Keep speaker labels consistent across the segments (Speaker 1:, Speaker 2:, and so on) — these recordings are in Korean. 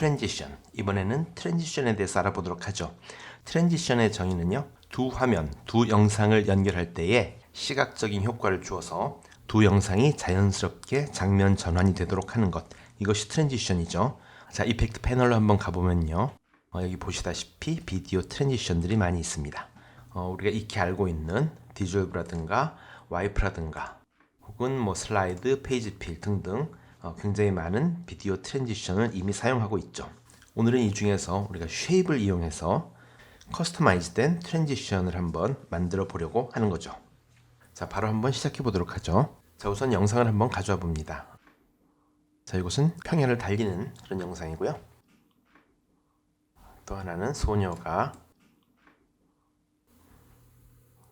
Speaker 1: 트랜지션. 이번에는 트랜지션에 대해서 알아보도록 하죠. 트랜지션의 정의는요. 두 화면, 두 영상을 연결할 때에 시각적인 효과를 주어서 두 영상이 자연스럽게 장면 전환이 되도록 하는 것. 이것이 트랜지션이죠. 자, 이펙트 패널로 한번 가보면요. 어, 여기 보시다시피 비디오 트랜지션들이 많이 있습니다. 어, 우리가 익히 알고 있는 디졸브라든가 와이프라든가 혹은 뭐 슬라이드, 페이지 필 등등 어, 굉장히 많은 비디오 트랜지션을 이미 사용하고 있죠. 오늘은 이 중에서 우리가 쉐입을 이용해서 커스터마이즈된 트랜지션을 한번 만들어 보려고 하는 거죠. 자, 바로 한번 시작해 보도록 하죠. 자, 우선 영상을 한번 가져와 봅니다. 자, 이곳은 평야를 달리는 그런 영상이고요. 또 하나는 소녀가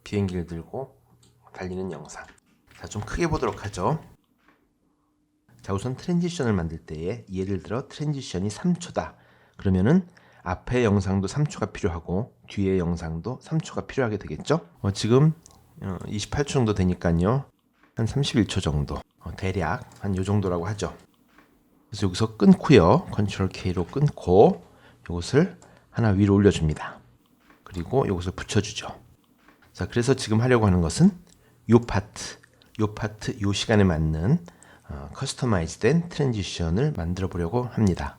Speaker 1: 비행기를 들고 달리는 영상. 자, 좀 크게 보도록 하죠. 자, 우선 트랜지션을 만들 때에 예를 들어 트랜지션이 3초다. 그러면은 앞에 영상도 3초가 필요하고 뒤에 영상도 3초가 필요하게 되겠죠? 어, 지금 어, 28초 정도 되니까요. 한 31초 정도. 어, 대략 한 요 정도라고 하죠. 그래서 여기서 끊고요. 컨트롤 K로 끊고 이것을 하나 위로 올려줍니다. 그리고 이것을 붙여주죠. 자, 그래서 지금 하려고 하는 것은 요 파트, 요 파트, 요 시간에 맞는 어, 커스터마이즈된 트랜지션을 만들어 보려고 합니다.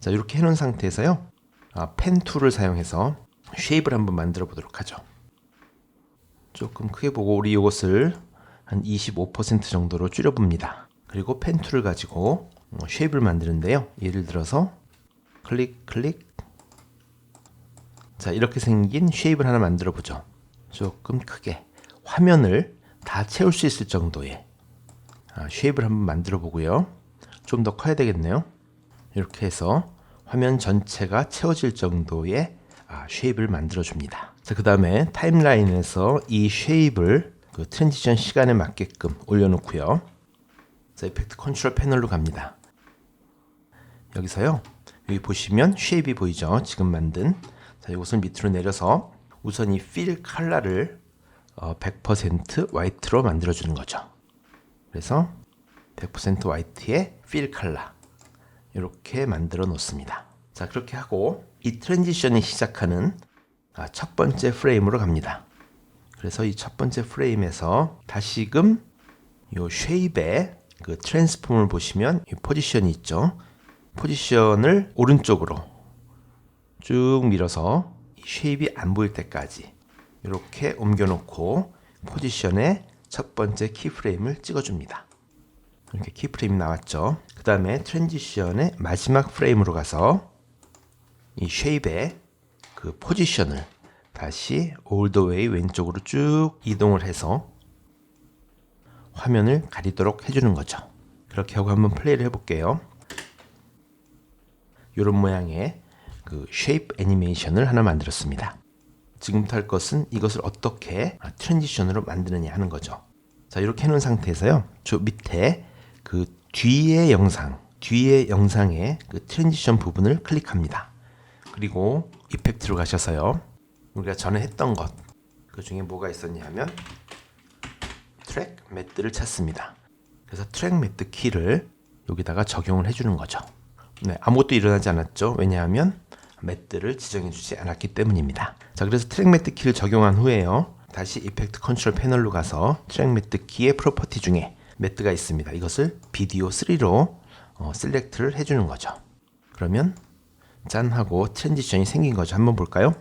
Speaker 1: 자, 이렇게 해놓은 상태에서요. 아, 펜 툴을 사용해서 쉐입을 한번 만들어 보도록 하죠. 조금 크게 보고 우리 이것을 한 25% 정도로 줄여봅니다. 그리고 펜 툴을 가지고 어, 쉐입을 만드는데요. 예를 들어서 클릭 클릭 자 이렇게 생긴 쉐입을 하나 만들어 보죠. 조금 크게 화면을 다 채울 수 있을 정도의 아, 쉐입을 한번 만들어 보고요. 좀 더 커야 되겠네요. 이렇게 해서 화면 전체가 채워질 정도의 아, 쉐입을 만들어 줍니다. 자, 그 다음에 타임라인에서 이 쉐입을 그 트랜지션 시간에 맞게끔 올려놓고요. 자, 이펙트 컨트롤 패널로 갑니다. 여기서요. 여기 보시면 쉐입이 보이죠? 지금 만든. 자, 이것을 밑으로 내려서 우선 이 필 컬러를 어, 100% 화이트로 만들어 주는 거죠. 그래서 100% 화이트의 필 컬러 이렇게 만들어 놓습니다. 자 그렇게 하고 이 트랜지션이 시작하는 아, 첫 번째 프레임으로 갑니다. 그래서 이 첫 번째 프레임에서 다시금 요 쉐입의 그 트랜스폼을 보시면 이 포지션이 있죠. 포지션을 오른쪽으로 쭉 밀어서 이 쉐입이 안 보일 때까지 이렇게 옮겨놓고 포지션에 첫 번째 키프레임을 찍어줍니다. 이렇게 키프레임이 나왔죠. 그 다음에 트랜지션의 마지막 프레임으로 가서 이 쉐입의 그 포지션을 다시 올더 웨이 왼쪽으로 쭉 이동을 해서 화면을 가리도록 해주는 거죠. 그렇게 하고 한번 플레이를 해볼게요. 이런 모양의 그 쉐입 애니메이션을 하나 만들었습니다. 지금부터 할 것은 이것을 어떻게 트랜지션으로 만드느냐 하는 거죠. 자, 이렇게 해놓은 상태에서요. 저 밑에 그 뒤의 영상, 뒤의 영상의 그 트랜지션 부분을 클릭합니다. 그리고 이펙트로 가셔서요. 우리가 전에 했던 것, 그 중에 뭐가 있었냐 하면 트랙 매트를 찾습니다. 그래서 트랙 매트 키를 여기다가 적용을 해주는 거죠. 네, 아무것도 일어나지 않았죠. 왜냐하면 매트를 지정해 주지 않았기 때문입니다. 자, 그래서 트랙 매트 키를 적용한 후에요. 다시 이펙트 컨트롤 패널로 가서 트랙 매트 키의 프로퍼티 중에 매트가 있습니다. 이것을 비디오 3로 어, 셀렉트를 해주는 거죠. 그러면 짠 하고 트랜지션이 생긴 거죠. 한번 볼까요?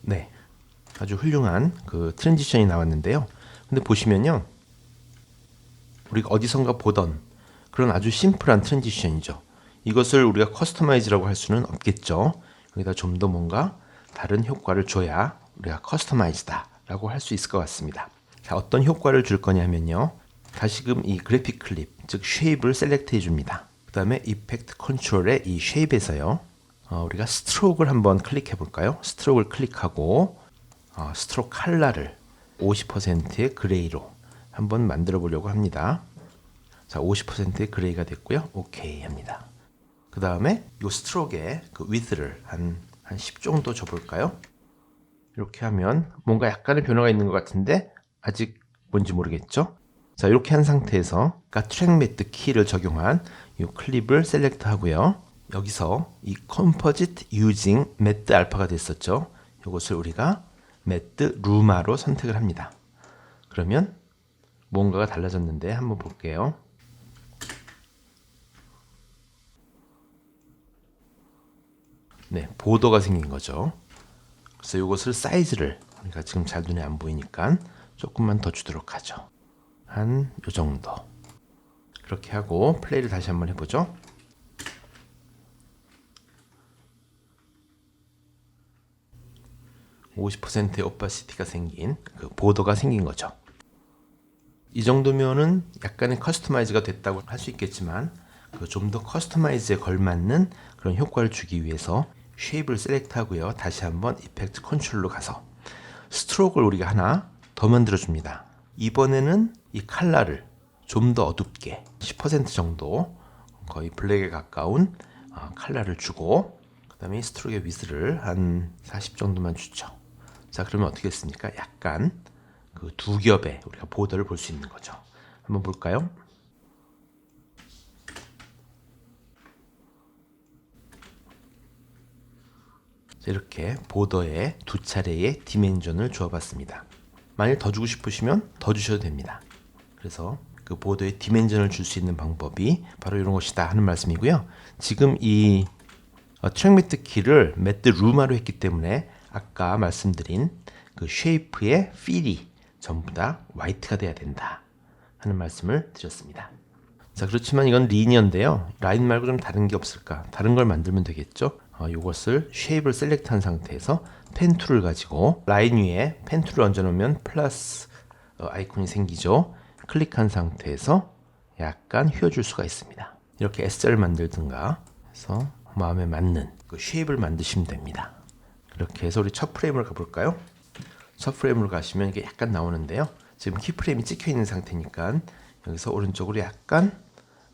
Speaker 1: 네, 아주 훌륭한 그 트랜지션이 나왔는데요. 근데 보시면요, 우리가 어디선가 보던 그런 아주 심플한 트랜지션이죠. 이것을 우리가 커스터마이즈라고 할 수는 없겠죠. 여기다 좀 더 뭔가 다른 효과를 줘야 우리가 커스터마이즈다 라고 할 수 있을 것 같습니다. 자, 어떤 효과를 줄 거냐면요. 다시금 이 그래픽 클립, 즉 쉐입을 셀렉트 해줍니다. 그 다음에 이펙트 컨트롤의 이 쉐입에서요. 어, 우리가 스트로크를 한번 클릭해 볼까요? 스트로크를 클릭하고 어, 스트로크 컬러를 50%의 그레이로 한번 만들어 보려고 합니다. 자, 50%의 그레이가 됐고요. 오케이 합니다. 그 다음에 이 스트로크의 그 위드를 한, 한 10 정도 줘볼까요? 이렇게 하면 뭔가 약간의 변화가 있는 것 같은데 아직 뭔지 모르겠죠? 자, 이렇게 한 상태에서 아까 트랙 매트 키를 적용한 이 클립을 셀렉트 하고요. 여기서 이 composite using 매트 알파가 됐었죠. 이것을 우리가 매트 루마로 선택을 합니다. 그러면 뭔가가 달라졌는데 한번 볼게요. 네, 보더가 생긴 거죠. 그래서 이것을 사이즈를 우리가 지금 잘 눈에 안 보이니까 조금만 더 주도록 하죠. 한 요 정도. 그렇게 하고 플레이를 다시 한번 해보죠. (50%의) 오빠시티가 생긴 그 보더가 생긴 거죠. 이 정도면은 약간의 커스터마이즈가 됐다고 할 수 있겠지만 그 좀 더 커스터마이즈에 걸맞는 그런 효과를 주기 위해서 쉐입을 셀렉트하고요. 다시 한번 이펙트 컨트롤로 가서 스트로크를 우리가 하나 더 만들어 줍니다. 이번에는 이 칼라를 좀 더 어둡게 10% 정도 거의 블랙에 가까운 어, 칼라를 주고 그 다음에 이 스트로크의 위스를 한 40 정도만 주죠. 자 그러면 어떻게 됐습니까? 약간 그 두 겹의 우리가 보더를 볼 수 있는 거죠. 한번 볼까요? 자, 이렇게 보더에 두 차례의 디멘전을 주어봤습니다. 만약 더 주고 싶으시면 더 주셔도 됩니다. 그래서 그 보더에 디멘전을 줄 수 있는 방법이 바로 이런 것이다 하는 말씀이고요. 지금 이 어, 트랙 매트 키를 매트 루마로 했기 때문에 아까 말씀드린 그 쉐이프의 필이 전부 다 화이트가 돼야 된다 하는 말씀을 드렸습니다. 자 그렇지만 이건 리니어인데요. 라인 말고 좀 다른 게 없을까? 다른 걸 만들면 되겠죠. 어, 이것을 쉐입을 셀렉트한 상태에서 펜 툴을 가지고 라인 위에 펜 툴을 얹어놓으면 플러스 어, 아이콘이 생기죠. 클릭한 상태에서 약간 휘어줄 수가 있습니다. 이렇게 S자를 만들든가 해서 마음에 맞는 그 쉐입을 만드시면 됩니다. 이렇게 해서 우리 첫 프레임을 가볼까요? 첫 프레임으로 가시면 이게 약간 나오는데요. 지금 키 프레임이 찍혀 있는 상태니까 여기서 오른쪽으로 약간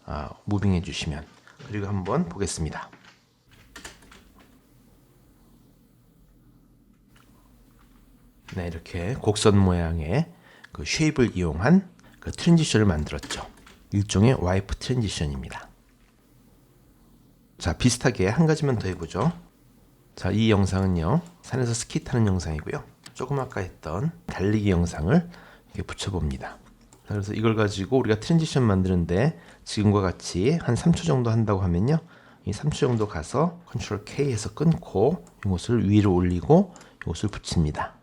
Speaker 1: 아, 무빙해 주시면 그리고 한번 보겠습니다. 네, 이렇게 곡선 모양의 그 쉐입을 이용한 그 트랜지션을 만들었죠. 일종의 와이프 트랜지션입니다. 자, 비슷하게 한 가지만 더 해보죠. 자, 이 영상은요, 산에서 스키 타는 영상이고요. 조금 아까 했던 달리기 영상을 이렇게 붙여봅니다. 자, 그래서 이걸 가지고 우리가 트랜지션 만드는데 지금과 같이 한 3초 정도 한다고 하면요. 이 3초 정도 가서 컨트롤 K에서 끊고 이것을 위로 올리고 이것을 붙입니다.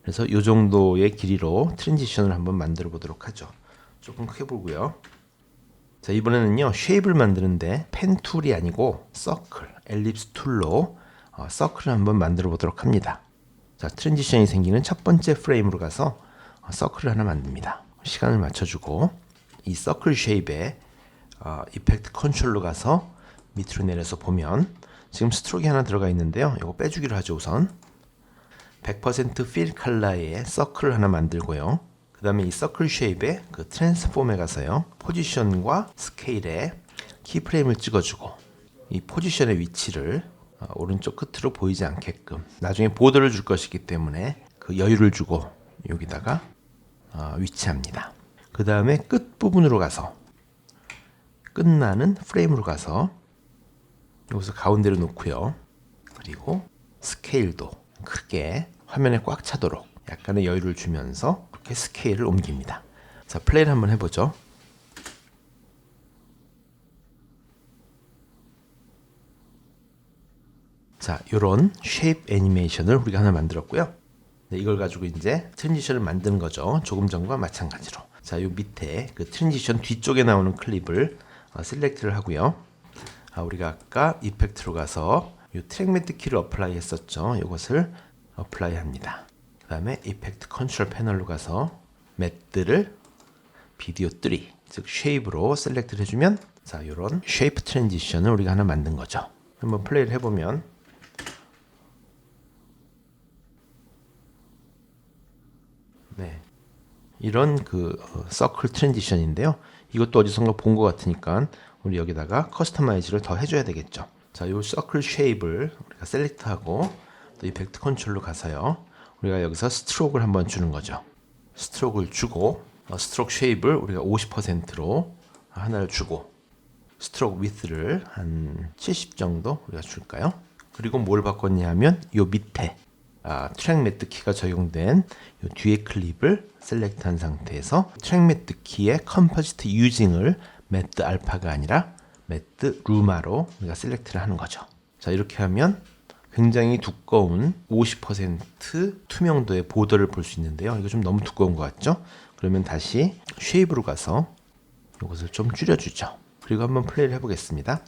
Speaker 1: 그래서 이 정도의 길이로 트랜지션을 한번 만들어 보도록 하죠. 조금 크게 보고요. 자 이번에는요 쉐입을 만드는데 펜 툴이 아니고 서클, 엘립스 툴로 어, 서클을 한번 만들어 보도록 합니다. 자 트랜지션이 생기는 첫 번째 프레임으로 가서 어, 서클을 하나 만듭니다. 시간을 맞춰주고 이 서클 쉐입에 어, 이펙트 컨트롤로 가서 밑으로 내려서 보면 지금 스트로크 하나 들어가 있는데요. 이거 빼주기로 하죠 우선. 100%필 컬러의 서클을 하나 만들고요. 그 다음에 이 서클 쉐입의 그 트랜스폼에 가서요. 포지션과 스케일에 키프레임을 찍어주고 이 포지션의 위치를 어, 오른쪽 끝으로 보이지 않게끔 나중에 보드를 줄 것이기 때문에 그 여유를 주고 여기다가 어, 위치합니다. 그 다음에 끝 부분으로 가서 끝나는 프레임으로 가서 여기서 가운데로 놓고요. 그리고 스케일도 크게 화면에 꽉 차도록 약간의 여유를 주면서 이렇게 스케일을 옮깁니다. 자, 플레이를 한번 해보죠. 자, 이런 쉐입 애니메이션을 우리가 하나 만들었고요. 네, 이걸 가지고 이제 트랜지션을 만드는 거죠. 조금 전과 마찬가지로. 자, 요 밑에 그 트랜지션 뒤쪽에 나오는 클립을 어, 셀렉트를 하고요. 아, 우리가 아까 이펙트로 가서 이 트랙 매트 키를 어플라이 했었죠. 이것을 어플라이 합니다. 그 다음에 이펙트 컨트롤 패널로 가서 매트를 비디오 3, 즉 쉐입으로 셀렉트를 해주면 자, 이런 쉐이프 트랜지션을 우리가 하나 만든 거죠. 한번 플레이를 해보면 네, 이런 그 어, 서클 트랜지션인데요. 이것도 어디선가 본 것 같으니까 우리 여기다가 커스터마이즈를 더 해줘야 되겠죠. 자, 이 서클 쉐입을 우리가 셀렉트하고 또 이펙트 컨트롤로 가서요. 우리가 여기서 스트로크를 한번 주는 거죠. 스트로크를 주고 어, 스트로크 쉐입을 우리가 50%로 하나를 주고 스트로크 위스를 한 70 정도 우리가 줄까요? 그리고 뭘 바꿨냐면 요 밑에 아, 트랙 매트 키가 적용된 요 뒤에 클립을 셀렉트한 상태에서 트랙 매트 키의 컴포지트 유징을 매트 알파가 아니라 매트 루마로 우리가 셀렉트를 하는 거죠. 자 이렇게 하면 굉장히 두꺼운 50% 투명도의 보더를 볼 수 있는데요. 이거 좀 너무 두꺼운 것 같죠? 그러면 다시 쉐입으로 가서 이것을 좀 줄여주죠. 그리고 한번 플레이를 해보겠습니다.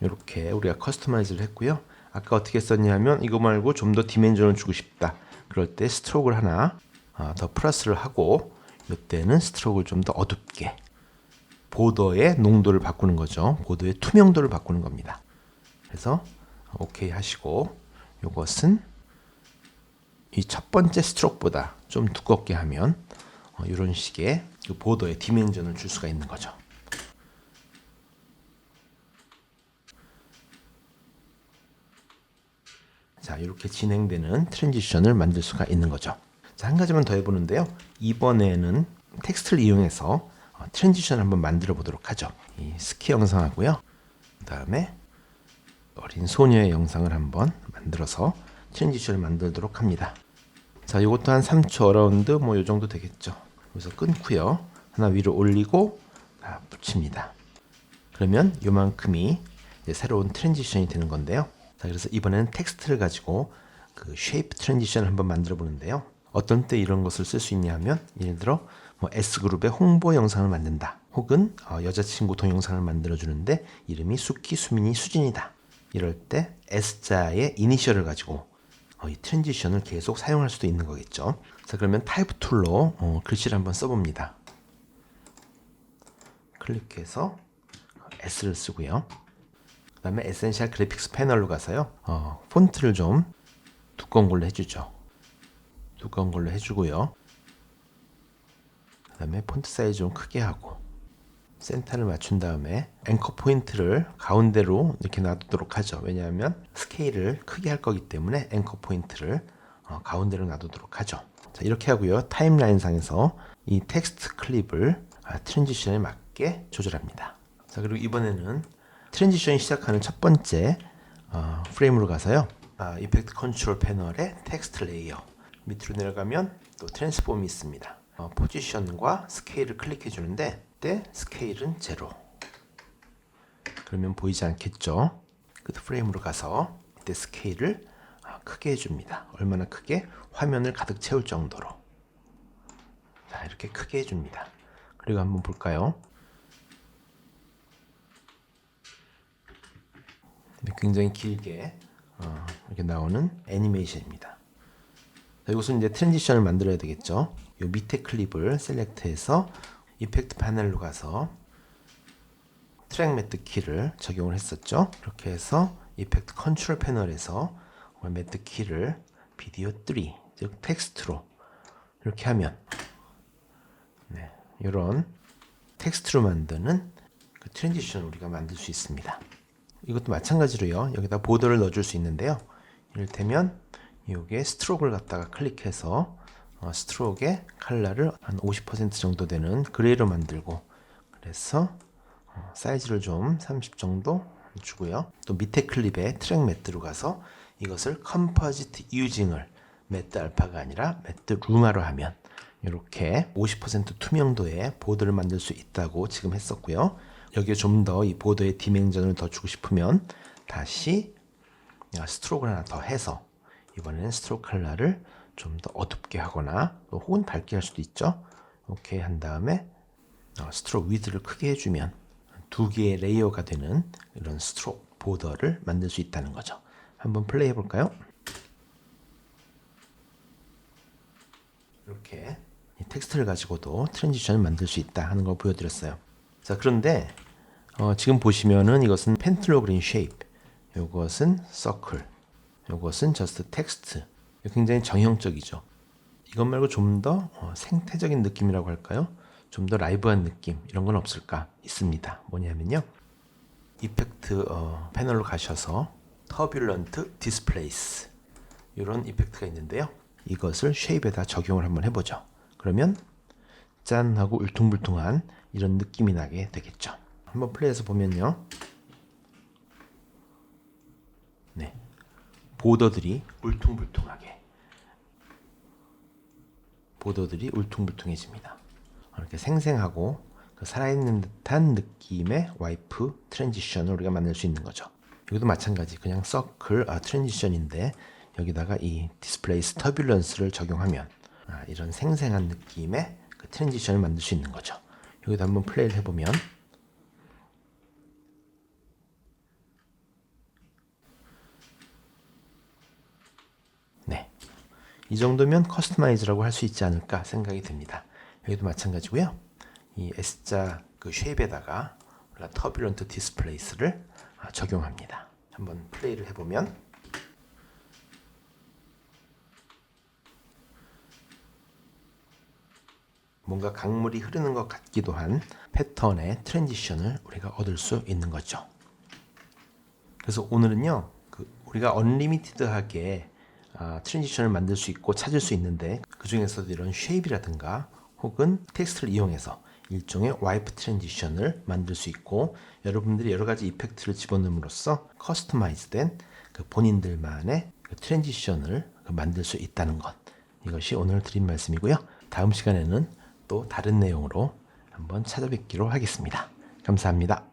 Speaker 1: 이렇게 우리가 커스터마이즈를 했고요. 아까 어떻게 썼냐면 이거 말고 좀 더 디멘전을 주고 싶다. 그럴 때 스트로크를 하나 아, 더 플러스를 하고 이때는 스트로크를 좀 더 어둡게 보더의 농도를 바꾸는 거죠. 보더의 투명도를 바꾸는 겁니다. 그래서 오케이 하시고 이것은 이 첫 번째 스트로크보다 좀 두껍게 하면 어, 이런 식의 그 보더의 디멘전을 줄 수가 있는 거죠. 자, 이렇게 진행되는 트랜지션을 만들 수가 있는 거죠. 자, 한 가지만 더 해보는데요. 이번에는 텍스트를 이용해서 어, 트랜지션을 한번 만들어 보도록 하죠. 이 스키 영상하고요. 그 다음에 어린 소녀의 영상을 한번 만들어서 트랜지션을 만들도록 합니다. 자, 이것도 한 3초 어라운드 뭐요 정도 되겠죠. 그래서 끊고요. 하나 위로 올리고 아, 붙입니다. 그러면 요만큼이 이제 새로운 트랜지션이 되는 건데요. 자, 그래서 이번에는 텍스트를 가지고 그 쉐이프 트랜지션을 한번 만들어 보는데요. 어떤 때 이런 것을 쓸 수 있냐 하면 예를 들어 뭐 S그룹의 홍보 영상을 만든다. 혹은 어, 여자친구 동영상을 만들어 주는데 이름이 수키, 수민이, 수진이다. 이럴 때 S자의 이니셜을 가지고 어, 이 트랜지션을 계속 사용할 수도 있는 거겠죠. 자, 그러면 타입 툴로 어, 글씨를 한번 써봅니다. 클릭해서 S를 쓰고요. 그 다음에 에센셜 그래픽스 패널로 가서요. 어, 폰트를 좀 두꺼운 걸로 해주죠. 두꺼운 걸로 해주고요. 그 다음에 폰트 사이즈 좀 크게 하고 센터를 맞춘 다음에 앵커 포인트를 가운데로 이렇게 놔두도록 하죠. 왜냐하면 스케일을 크게 할 거기 때문에 앵커 포인트를 어, 가운데로 놔두도록 하죠. 자, 이렇게 하고요. 타임라인 상에서 이 텍스트 클립을 아, 트랜지션에 맞게 조절합니다. 자, 그리고 이번에는 트랜지션이 시작하는 첫 번째 어, 프레임으로 가서요. 아, 이펙트 컨트롤 패널의 텍스트 레이어 밑으로 내려가면 또 트랜스폼이 있습니다. 어, 포지션과 스케일을 클릭해 주는데 때 스케일은 제로. 그러면 보이지 않겠죠? 그 프레임으로 가서 이때 스케일을 아, 크게 해줍니다. 얼마나 크게? 화면을 가득 채울 정도로. 자, 이렇게 크게 해줍니다. 그리고 한번 볼까요? 굉장히 길게 어, 이렇게 나오는 애니메이션입니다. 자, 이것은 이제 트랜지션을 만들어야 되겠죠. 이 밑에 클립을 셀렉트해서 이펙트 패널로 가서 트랙 매트 키를 적용을 했었죠. 이렇게 해서 이펙트 컨트롤 패널에서 매트 키를 비디오 3, 즉 텍스트로 이렇게 하면 네, 이런 텍스트로 만드는 그 트랜지션 우리가 만들 수 있습니다. 이것도 마찬가지로요. 여기다 보더를 넣어줄 수 있는데요. 이를테면 이게 스트로크를 갖다가 클릭해서 어, 스트로크의 컬러를 한 50% 정도 되는 그레이로 만들고 그래서 어, 사이즈를 좀 30 정도 주고요. 또 밑에 클립에 트랙 매트로 가서 이것을 컴포지트 유징을 매트 알파가 아니라 매트 루마로 하면 이렇게 50% 투명도의 보드를 만들 수 있다고 지금 했었고요. 여기에 좀 더 이 보드의 디멘전을 더 주고 싶으면 다시 스트로크를 하나 더 해서 이번에는 스트로크 컬러를 좀 더 어둡게 하거나 또 혹은 밝게 할 수도 있죠. 이렇게 한 다음에 어, 스트로크 위드를 크게 해주면 두 개의 레이어가 되는 이런 스트로크 보더를 만들 수 있다는 거죠. 한번 플레이 해볼까요? 이렇게 이 텍스트를 가지고도 트랜지션을 만들 수 있다 하는 걸 보여드렸어요. 자 그런데 어, 지금 보시면은 이것은 펜틀로그린 쉐입, 이것은 서클, 이것은 just text. 굉장히 정형적이죠. 이것 말고 좀 더 생태적인 느낌이라고 할까요? 좀 더 라이브한 느낌 이런 건 없을까? 있습니다. 뭐냐면요. 이펙트 어, 패널로 가셔서 터뷸런트 디스플레이스 이런 이펙트가 있는데요. 이것을 쉐입에다 적용을 한번 해보죠. 그러면 짠 하고 울퉁불퉁한 이런 느낌이 나게 되겠죠. 한번 플레이해서 보면요. 네. 보더들이 울퉁불퉁하게 보더들이 울퉁불퉁해집니다. 이렇게 생생하고 그 살아있는 듯한 느낌의 와이프 트랜지션을 우리가 만들 수 있는 거죠. 여기도 마찬가지 그냥 서클 아, 트랜지션인데 여기다가 이 디스플레이 스 터뷸런스를 적용하면 아, 이런 생생한 느낌의 그 트랜지션을 만들 수 있는 거죠. 여기도 한번 플레이를 해보면 네. 이 정도면 커스터마이즈라고 할 수 있지 않을까 생각이 듭니다. 여기도 마찬가지고요. 이 S자 그 쉐입에다가 터뷸런트 디스플레이스를 아, 적용합니다. 한번 플레이를 해보면 뭔가 강물이 흐르는 것 같기도 한 패턴의 트랜지션을 우리가 얻을 수 있는 거죠. 그래서 오늘은요, 그 우리가 언리미티드하게 아, 트랜지션을 만들 수 있고 찾을 수 있는데 그 중에서도 이런 쉐입이라든가 혹은 텍스트를 이용해서 일종의 와이프 트랜지션을 만들 수 있고 여러분들이 여러 가지 이펙트를 집어넣음으로써 커스터마이즈된 그 본인들만의 그 트랜지션을 그 만들 수 있다는 것 이것이 오늘 드린 말씀이고요. 다음 시간에는 또 다른 내용으로 한번 찾아뵙기로 하겠습니다. 감사합니다.